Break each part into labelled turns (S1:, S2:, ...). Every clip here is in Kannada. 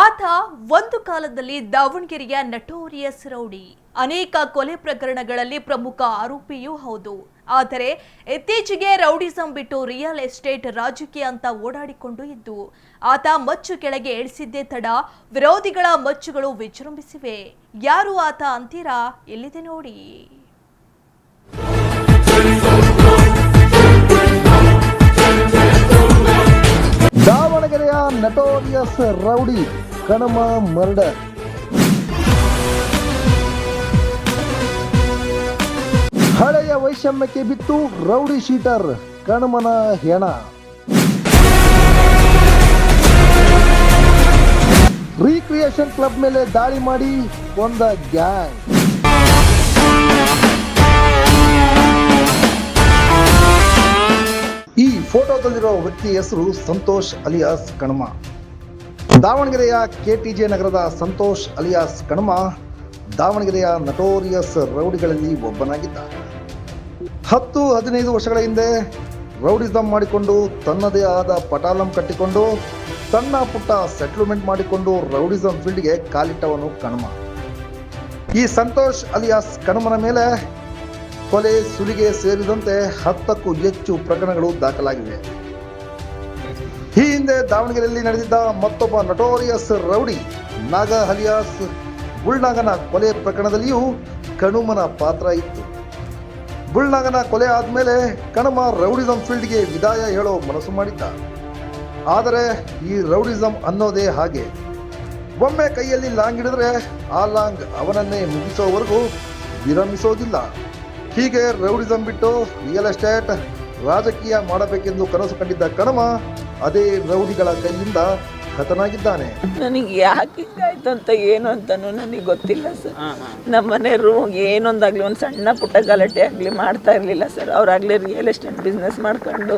S1: ಆತ ಒಂದು ಕಾಲದಲ್ಲಿ ದಾವಣಗೆರೆಯ ನಟೋರಿಯಸ್ ರೌಡಿ. ಅನೇಕ ಕೊಲೆ ಪ್ರಕರಣಗಳಲ್ಲಿ ಪ್ರಮುಖ ಆರೋಪಿಯೂ ಹೌದು. ಆದರೆ ಇತ್ತೀಚೆಗೆ ರೌಡಿಸಂ ಬಿಟ್ಟು ರಿಯಲ್ ಎಸ್ಟೇಟ್ ರಾಜಕೀಯ ಅಂತ ಓಡಾಡಿಕೊಂಡು ಇದ್ದು, ಆತ ಮಚ್ಚು ಕೆಳಗೆ ಇಳಿಸಿದ್ದೇ ತಡ ವಿರೋಧಿಗಳ ಮಚ್ಚುಗಳು ವಿಜೃಂಭಿಸಿವೆ. ಯಾರು ಆತ ಅಂತೀರಾ? ಎಲ್ಲಿದೆ ನೋಡಿ.
S2: ನಟೋರಿಯಸ್ ರೌಡಿ ಕಣಮ ಮರ್ಡರ್ ಹಳೆಯ ವೈಷಮ್ಯಕ್ಕೆ ಬಿತ್ತು ರೌಡಿ ಶೀಟರ್ ಕಣಮನ ಹೆಣ. ರೀಕ್ರಿಯೇಷನ್ ಕ್ಲಬ್ ಮೇಲೆ ದಾಳಿ ಮಾಡಿ ಒಂದ ಗ್ಯಾಂಗ್ ಫೋಟೋದಲ್ಲಿರೋ ವ್ಯಕ್ತಿ ಹೆಸರು ಸಂತೋಷ್ ಅಲಿಯಾಸ್ ಕಣ್ಮ ದಾವಣಗೆರೆಯ ಕೆಟಿಜೆ ನಗರದ ಸಂತೋಷ್ ಅಲಿಯಾಸ್ ಕಣ್ಮ ದಾವಣಗೆರೆಯ ನಟೋರಿಯಸ್ ರೌಡಿಗಳಲ್ಲಿ ಒಬ್ಬನಾಗಿದ್ದ ಹತ್ತು ಹದಿನೈದು ವರ್ಷಗಳ ಹಿಂದೆ ರೌಡಿಸಮ್ ಮಾಡಿಕೊಂಡು ತನ್ನದೇ ಆದ ಪಟಾಲಂ ಕಟ್ಟಿಕೊಂಡು ಸಣ್ಣ ಪುಟ್ಟ ಸೆಟ್ಲ್ಮೆಂಟ್ ಮಾಡಿಕೊಂಡು ರೌಡಿಸಮ್ ಫೀಲ್ಡ್ಗೆ ಕಾಲಿಟ್ಟವನು ಕಣ್ಮ ಈ ಸಂತೋಷ್ ಅಲಿಯಾಸ್ ಕಣ್ಮನ ಮೇಲೆ ಕೊಲೆ ಸುಲಿಗೆ ಸೇರಿದಂತೆ ಹತ್ತಕ್ಕೂ ಹೆಚ್ಚು ಪ್ರಕರಣಗಳು ದಾಖಲಾಗಿವೆ. ಈ ಹಿಂದೆ ದಾವಣಗೆರೆಯಲ್ಲಿ ನಡೆದಿದ್ದ ಮತ್ತೊಬ್ಬ ನಟೋರಿಯಸ್ ರೌಡಿ ನಾಗ ಹಲಿಯಾಸ್ ಬುಳ್ನಾಗನ ಕೊಲೆ ಪ್ರಕರಣದಲ್ಲಿಯೂ ಕಣುಮನ ಪಾತ್ರ ಇತ್ತು. ಬುಳ್ನಾಗನ ಕೊಲೆ ಆದ್ಮೇಲೆ ಕಣಮ ರೌಡಿಸಂ ಫೀಲ್ಡ್ಗೆ ವಿದಾಯ ಹೇಳೋ ಮನಸ್ಸು ಮಾಡಿದ್ದ. ಆದರೆ ಈ ರೌಡಿಸಂ ಅನ್ನೋದೇ ಹಾಗೆ. ಒಮ್ಮೆ ಕೈಯಲ್ಲಿ ಲಾಂಗ್ ಹಿಡಿದ್ರೆ ಆ ಲಾಂಗ್ ಅವನನ್ನೇ ಮುಗಿಸೋವರೆಗೂ ವಿರಮಿಸೋದಿಲ್ಲ. ಹೀಗೆ ರೌಡಿಸಂ ಬಿಟ್ಟು ರಿಯಲ್ ಎಸ್ಟೇಟ್ ರಾಜಕೀಯ ಮಾಡಬೇಕೆಂದು ಕನಸು ಕಂಡಿದ್ದ ಕಣಮ ಅದೇ ರೌಡಿಗಳ ಕೈಯಿಂದ ಹತನಾಗಿದ್ದಾನೆ.
S3: ನನಗೆ ಯಾಕೆ ಆಯ್ತು ಅಂತ ಏನು ಅಂತನೂ ನನಗೆ ಗೊತ್ತಿಲ್ಲ ಸರ್. ನಮ್ಮ ರೂಮ್ ಏನೊಂದಾಗ್ಲಿ ಒಂದು ಸಣ್ಣ ಪುಟ್ಟ ಗಲಾಟೆ ಆಗಲಿ ಮಾಡ್ತಾ ಇರಲಿಲ್ಲ ಸರ್. ಅವರಾಗಲಿ ರಿಯಲ್ ಎಸ್ಟೇಟ್ ಬಿಸ್ನೆಸ್ ಮಾಡ್ಕೊಂಡು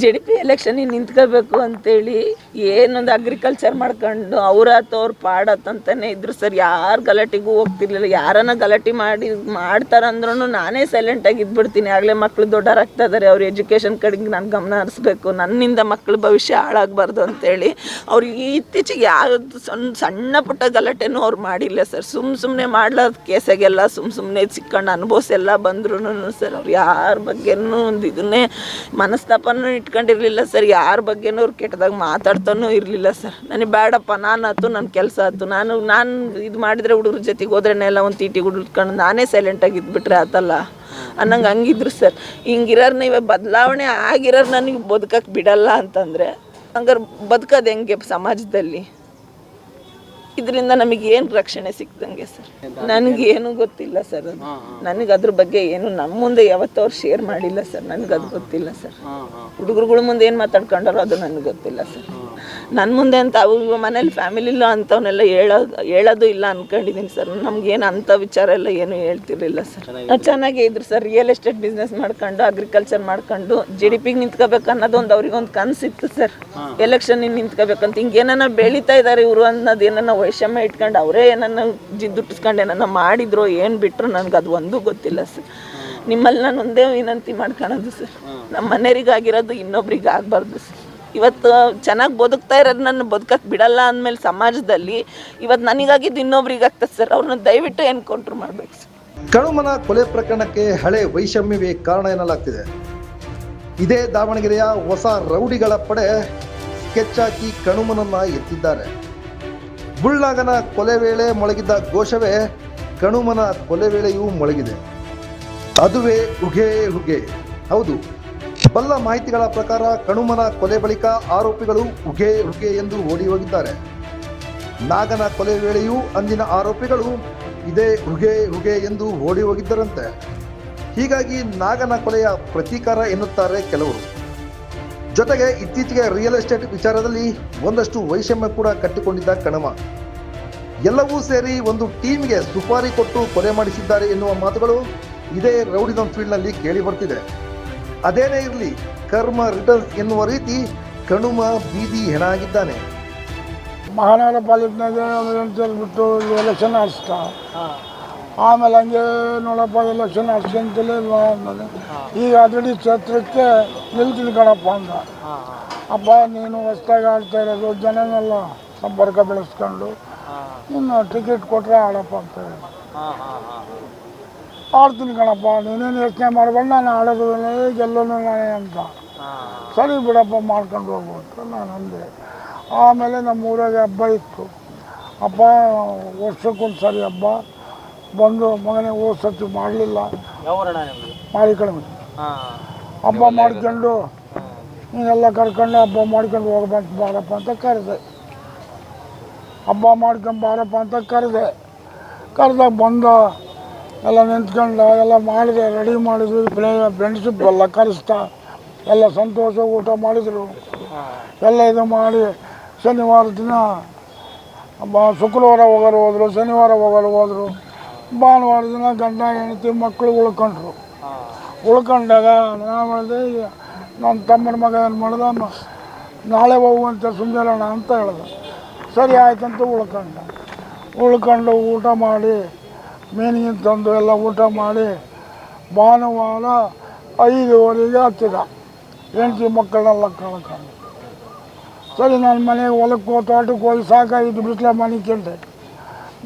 S3: ಜೆ ಡಿ ಪಿ ಎಲೆಕ್ಷನಿಗೆ ನಿಂತ್ಕೋಬೇಕು ಅಂತೇಳಿ ಏನೊಂದು ಅಗ್ರಿಕಲ್ಚರ್ ಮಾಡ್ಕೊಂಡು ಅವ್ರಾತು ಅವ್ರ ಪಾಡತ್ತಂತಾನೆ ಇದ್ರು ಸರ್. ಯಾರು ಗಲಾಟೆಗೂ ಹೋಗ್ತಿರ್ಲಿಲ್ಲ. ಯಾರನ್ನ ಗಲಾಟೆ ಮಾಡಿ ಮಾಡ್ತಾರಂದ್ರೂ ನಾನೇ ಸೈಲೆಂಟಾಗಿ ಇದ್ಬಿಡ್ತೀನಿ. ಆಗಲೇ ಮಕ್ಕಳು ದೊಡ್ಡರಾಗ್ತಾ ಇದ್ದಾರೆ ಅವ್ರ ಎಜುಕೇಷನ್ ಕಡೆಗೆ ನಾನು ಗಮನ ಹರಿಸ್ಬೇಕು. ನನ್ನಿಂದ ಮಕ್ಕಳ ಭವಿಷ್ಯ ಹಾಳಾಗಬಾರ್ದು ಅಂತೇಳಿ ಅವ್ರು ಇತ್ತೀಚೆಗೆ ಯಾವ್ದು ಸಣ್ಣ ಸಣ್ಣ ಪುಟ್ಟ ಗಲಾಟೆನೂ ಅವ್ರು ಮಾಡಿಲ್ಲ ಸರ್. ಸುಮ್ಮ ಸುಮ್ಮನೆ ಮಾಡ್ಲಾರ್ದ ಕೇಸಾಗೆಲ್ಲ ಸುಮ್ಮ ಸುಮ್ಮನೆ ಸಿಕ್ಕೊಂಡು ಅನುಭವಿಸೆಲ್ಲ ಬಂದ್ರೂ ಸರ್. ಅವ್ರು ಯಾರ ಬಗ್ಗೆನೂ ಒಂದು ಇದನ್ನೇ ಮನಸ್ತಾಪನೂ ಇಟ್ಕೊಂಡಿರಲಿಲ್ಲ ಸರ್. ಯಾರ ಬಗ್ಗೆನೂ ಅವ್ರು ಕೆಟ್ಟದಾಗ ಮಾತಾಡ್ತಾನೂ ಇರಲಿಲ್ಲ ಸರ್. ನನಗೆ ಬೇಡಪ್ಪ ನಾನು ಆಯ್ತು ನನ್ನ ಕೆಲಸ ಆಯ್ತು ನಾನು ನಾನು ಇದು ಮಾಡಿದರೆ ಹುಡುಗ್ರ ಜೊತೆಗೆ ಹೋದ್ರೇನೆ ಎಲ್ಲ ಒಂದು ತೀಟಿ ಹುಡ್ಕೊಂಡು ನಾನೇ ಸೈಲೆಂಟಾಗಿ ಇದ್ಬಿಟ್ರೆ ಆತಲ್ಲ. ಅನ್ನಂಗೆ ಹಂಗಿದ್ರು ಸರ್. ಹಿಂಗಿರೋರ್ನ ನೀವು ಬದಲಾವಣೆ ಆಗಿರೋರು ನನಗೆ ಬದುಕಕ್ಕೆ ಬಿಡಲ್ಲ ಅಂತಂದರೆ ಹಂಗಾರೆ ಬದುಕೋದು ಹೆಂಗೆ ಸಮಾಜದಲ್ಲಿ? ಇದರಿಂದ ನಮಗೆ ಏನು ರಕ್ಷಣೆ ಸಿಕ್ದಂಗೆ ಸರ್? ನನಗೇನು ಗೊತ್ತಿಲ್ಲ ಸರ್ ನನಗೆ ಅದ್ರ ಬಗ್ಗೆ ಏನು ನಮ್ಮ ಮುಂದೆ ಯಾವತ್ತೂ ಅವ್ರು ಶೇರ್ ಮಾಡಿಲ್ಲ ಸರ್. ನನಗೆ ಅದು ಗೊತ್ತಿಲ್ಲ ಸರ್. ಹುಡುಗರುಗಳ ಮುಂದೆ ಏನು ಮಾತಾಡ್ಕೊಂಡಾರೋ ಅದು ನನಗೆ ಗೊತ್ತಿಲ್ಲ ಸರ್. ನನ್ನ ಮುಂದೆ ಅಂತ ಅವು ಮನೇಲಿ ಫ್ಯಾಮಿಲಿಲ್ಲ ಅಂಥವನ್ನೆಲ್ಲ ಹೇಳೋದು ಹೇಳೋದು ಇಲ್ಲ ಅಂದ್ಕೊಂಡಿದ್ದೀನಿ ಸರ್ ನಮ್ಗೇನು ಅಂಥ ವಿಚಾರ ಎಲ್ಲ ಏನು ಹೇಳ್ತಿರ್ಲಿಲ್ಲ ಸರ್ ಚೆನ್ನಾಗೇ ಇದ್ರು ಸರ್ ರಿಯಲ್ ಎಸ್ಟೇಟ್ ಬಿಸ್ನೆಸ್ ಮಾಡ್ಕೊಂಡು ಅಗ್ರಿಕಲ್ಚರ್ ಮಾಡ್ಕೊಂಡು ಜಿ ಡಿ ಪಿಗೆ ನಿಂತ್ಕೋಬೇಕು ಅನ್ನೋದು ಒಂದು ಅವ್ರಿಗೆ ಒಂದು ಕನಸಿತ್ತು ಸರ್ ಎಲೆಕ್ಷನ್ ನಿಂತ್ಕೋಬೇಕಂತ. ಹಿಂಗೆ ಏನನ್ನ ಬೆಳೀತಾ ಇದ್ದಾರೆ ಇವರು ಅನ್ನೋದು ಏನನ್ನ ವೈಷಮ್ಯ ಇಟ್ಕೊಂಡು ಅವರೇ ಏನನ್ನ ಜಿದ್ದುಟ್ಟಿಸ್ಕೊಂಡು ಏನನ್ನ ಮಾಡಿದ್ರು ಏನು ಬಿಟ್ಟರು ನನಗೆ ಅದು ಒಂದೂ ಗೊತ್ತಿಲ್ಲ ಸರ್ ನಿಮ್ಮಲ್ಲಿ ನಾನು ಒಂದೇ ವಿನಂತಿ ಮಾಡ್ಕೊಳೋದು ಸರ್ ನಮ್ಮ ಮನೆಯವರಿಗಾಗಿರೋದು ಇನ್ನೊಬ್ರಿಗೆ ಆಗಬಾರ್ದು ಸರ್ ಇವತ್ತು ಚೆನ್ನಾಗಿ ಬದುಕ್ತಾ ಇರೋದು ನನ್ನ ಬದುಕಕ್ಕೆ ಬಿಡಲ್ಲ ಅಂದಮೇಲೆ ಸಮಾಜದಲ್ಲಿ ಇವತ್ತು ನನಗಾಗಿದ್ದು ಇನ್ನೊಬ್ರಿಗೆ ಆಗ್ತದೆ ಸರ್ ಅವ್ರನ್ನ ದಯವಿಟ್ಟು ಎನ್ಕೌಂಟ್ರ್ ಮಾಡ್ಬೇಕು ಸರ್
S2: ಕಣುಮನ ಕೊಲೆ ಪ್ರಕರಣಕ್ಕೆ ಹಳೆ ವೈಷಮ್ಯವೇ ಕಾರಣ ಎನ್ನಲಾಗ್ತಿದೆ. ಇದೇ ದಾವಣಗೆರೆಯ ಹೊಸ ರೌಡಿಗಳ ಪಡೆ ಸ್ಕೆಚ್ ಹಾಕಿ ಕಣುಮನನ್ನ ಎತ್ತಿದ್ದಾರೆ. ಬುಳ್ಳಾಗನ ಕೊಲೆ ವೇಳೆ ಮೊಳಗಿದ್ದ ಘೋಷವೇ ಕಣುಮನ ಕೊಲೆ ವೇಳೆಯೂ ಮೊಳಗಿದೆ. ಅದುವೇ ಉಗೆ ಹುಗೆ ಹೌದು ಬಲ್ಲ ಮಾಹಿತಿಗಳ ಪ್ರಕಾರ ಕಣುಮನ ಕೊಲೆ ಬಳಿಕ ಆರೋಪಿಗಳು ಉಗೆ ಉಗೆ ಎಂದು ಓಡಿ ಹೋಗಿದ್ದಾರೆ. ನಾಗನ ಕೊಲೆ ವೇಳೆಯೂ ಅಂದಿನ ಆರೋಪಿಗಳು ಇದೇ ಉಗೆ ಉಗೆ ಎಂದು ಓಡಿ ಹೋಗಿದ್ದರಂತೆ. ಹೀಗಾಗಿ ನಾಗನ ಕೊಲೆಯ ಪ್ರತೀಕಾರ ಎನ್ನುತ್ತಾರೆ ಕೆಲವರು. ಜೊತೆಗೆ ಇತ್ತೀಚೆಗೆ ರಿಯಲ್ ಎಸ್ಟೇಟ್ ವಿಚಾರದಲ್ಲಿ ಒಂದಷ್ಟು ವೈಷಮ್ಯ ಕೂಡ ಕಟ್ಟಿಕೊಂಡಿದ್ದ ಕಣಮ. ಎಲ್ಲವೂ ಸೇರಿ ಒಂದು ಟೀಮ್ಗೆ ಸುಪಾರಿ ಕೊಟ್ಟು ಕೊಲೆ ಮಾಡಿಸಿದ್ದಾರೆ ಎನ್ನುವ ಮಾತುಗಳು ಇದೇ ರೌಡಿಸಂ ಫೀಲ್ಡ್ನಲ್ಲಿ ಕೇಳಿ ಬರ್ತಿದೆ. ಅದೇನೇ ಇರಲಿ, ಕರ್ಮ ರಿಟರ್ನ್ಸ್ ಎನ್ನುವ ರೀತಿ ಕಣುಮ ಬೀದಿ ಹೆಣ ಆಗಿದ್ದಾನೆ
S4: ಮಹಾನಗರ ಪಾಲಿಕೆನಾಗ ಬಿಟ್ಟು ಎಲೆಕ್ಷನ್ ಆಡಿಸ್ತ ಆಮೇಲೆ ಹಂಗೆ ನೋಡಪ್ಪ ಎಲೆಕ್ಷನ್ ಅರ್ಜೆಂಟಲ್ಲಿ ಅಂದ್ರೆ ಈಗ ಆಲ್ರೆಡಿ ಕ್ಷೇತ್ರಕ್ಕೆ ನಿಲ್ತೀನಿ ಕಣಪ್ಪ ಅಂದ. ಅಪ್ಪ, ನೀನು ಹೊಸ್ದಾಗಿ ಆಡ್ತಾ ಇರೋದು, ಜನನೆಲ್ಲ ಸಂಪರ್ಕ ಬೆಳೆಸ್ಕೊಂಡು, ಇನ್ನು ಟಿಕೆಟ್ ಕೊಟ್ಟರೆ ಆಡಪ್ಪ ಅಂತ ಹೇಳಿ. ಆಡ್ತೀನಿ ಕಣಪ್ಪ ನೀನೇನು ಯೋಚನೆ ಮಾಡಬೇಡ ನಾನು ಆಡೋದು ಗೆಲ್ಲೋನು ನಾನೇ ಅಂತ. ಸರಿ ಬಿಡಪ್ಪ ಮಾಡ್ಕೊಂಡು ಹೋಗು ಅಂತ ನಾನು ಅಂದೆ. ಆಮೇಲೆ ನಮ್ಮ ಊರಾಗೆ ಹಬ್ಬ ಇತ್ತು. ಹಬ್ಬ ವರ್ಷಕ್ಕೊಂದು ಸರಿ ಹಬ್ಬ. ಬಂದು ಮಗನೇ ಓ ಸತಿ ಮಾಡಲಿಲ್ಲ. ಮಾಡಿ ಕಡಿಮೆ ಹಬ್ಬ ಮಾಡ್ಕೊಂಡು ನೀನೆಲ್ಲ ಕರ್ಕೊಂಡು ಹಬ್ಬ ಮಾಡ್ಕೊಂಡು ಹೋಗ್ಬಂತ ಬಾರಪ್ಪ ಅಂತ ಕರೆದೆ. ಹಬ್ಬ ಮಾಡ್ಕೊಂಡು ಬಾರಪ್ಪ ಅಂತ ಕರೆದೆ. ಕರೆದಾಗ ಬಂದ ಎಲ್ಲ ನಿಂತ್ಕೊಂಡು ಎಲ್ಲ ಮಾಡಿದೆ ರೆಡಿ ಮಾಡಿದ್ವಿ ಫ್ರೆಂಡ್ಶಿಪ್ ಎಲ್ಲ ಕರೆಸ್ತಾ, ಎಲ್ಲ ಸಂತೋಷ ಊಟ ಮಾಡಿದರು. ಎಲ್ಲ ಇದು ಮಾಡಿ ಶನಿವಾರ ದಿನ ಶುಕ್ರವಾರ ಹೋಗೋರು ಹೋದರು, ಶನಿವಾರ ಹೋಗೋರು ಹೋದರು. ಭಾನುವಾರ ದಿನ ಗಂಡ, ಹೆಂಡತಿ, ಮಕ್ಕಳು ಉಳ್ಕೊಂಡ್ರು. ಉಳ್ಕೊಂಡಾಗ ನಾನು ಹೇಳಿದೆ ನನ್ನ ತಮ್ಮನ ಮಗ ಏನು ಮಾಡ್ದ ನಾಳೆ ಹೋಗುವಂತೆ ಸುಮ್ಮನೆ ಅಂತ ಹೇಳ್ದೆ. ಸರಿ ಆಯ್ತಂತ ಉಳ್ಕೊಂಡ. ಉಳ್ಕೊಂಡು ಊಟ ಮಾಡಿ ಮೀನಿಗೆ ತಂದು ಎಲ್ಲ ಊಟ ಮಾಡಿ ಭಾನುವಾರ ಐದುವರೆಗೆ ಹತ್ತಿದ ಹೆಂಡತಿ ಮಕ್ಕಳನ್ನೆಲ್ಲ ಕಳ್ಕೊಂಡು ಸರಿ, ನಾನು ಮನೆಗೆ ಹೊಲಕ್ಕೆ ತೋಟಕ್ಕೆ ಹೋಗಿ ಸಾಕಾಗಿದ್ದು ಬಿಸಿಲ ಮನೆ ಕೇಳಿದೆ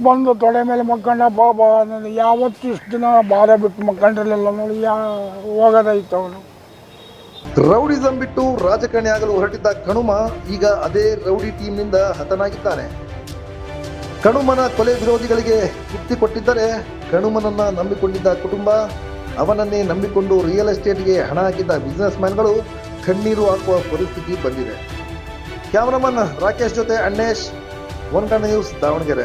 S4: ಬಂದು ತೊಡೆ ಮೇಲೆ ಮಕ್ಕಂಡ ಬಾಬಾ ನಾನು ಯಾವತ್ತೂ ಇಷ್ಟು ದಿನ ಭಾರ ಬಿಟ್ಟು ಮಕ್ಕಂಡಿರಲಿಲ್ಲ ನೋಡಿ, ಯಾ, ಹೋಗೋದಾಯ್ತು ಅವನು.
S2: ರೌಡಿಸಂ ಬಿಟ್ಟು ರಾಜಕಾರಣಿ ಆಗಲು ಹೊರಟಿದ್ದ ಕಣುಮ ಈಗ ಅದೇ ರೌಡಿ ಟೀಮ್ನಿಂದ ಹತನಾಗಿದ್ದಾನೆ. ಕಣುಮನ ಕೊಲೆ ವಿರೋಧಿಗಳಿಗೆ ತೃಪ್ತಿ ಕೊಟ್ಟಿದ್ದರೆ ಕಣುಮನನ್ನ ನಂಬಿಕೊಂಡಿದ್ದ ಕುಟುಂಬ, ಅವನನ್ನೇ ನಂಬಿಕೊಂಡು ರಿಯಲ್ ಎಸ್ಟೇಟ್ಗೆ ಹಣ ಹಾಕಿದ್ದ ಬಿಸ್ನೆಸ್ ಮ್ಯಾನ್ಗಳು ಕಣ್ಣೀರು ಹಾಕುವ ಪರಿಸ್ಥಿತಿ ಬಂದಿದೆ. ಕ್ಯಾಮರಾಮನ್ ರಾಕೇಶ್ ಜೊತೆ ಅಣ್ಣೇಶ್ ಒನ್ ಕಣ್ಣ ನ್ಯೂಸ್ ದಾವಣಗೆರೆ.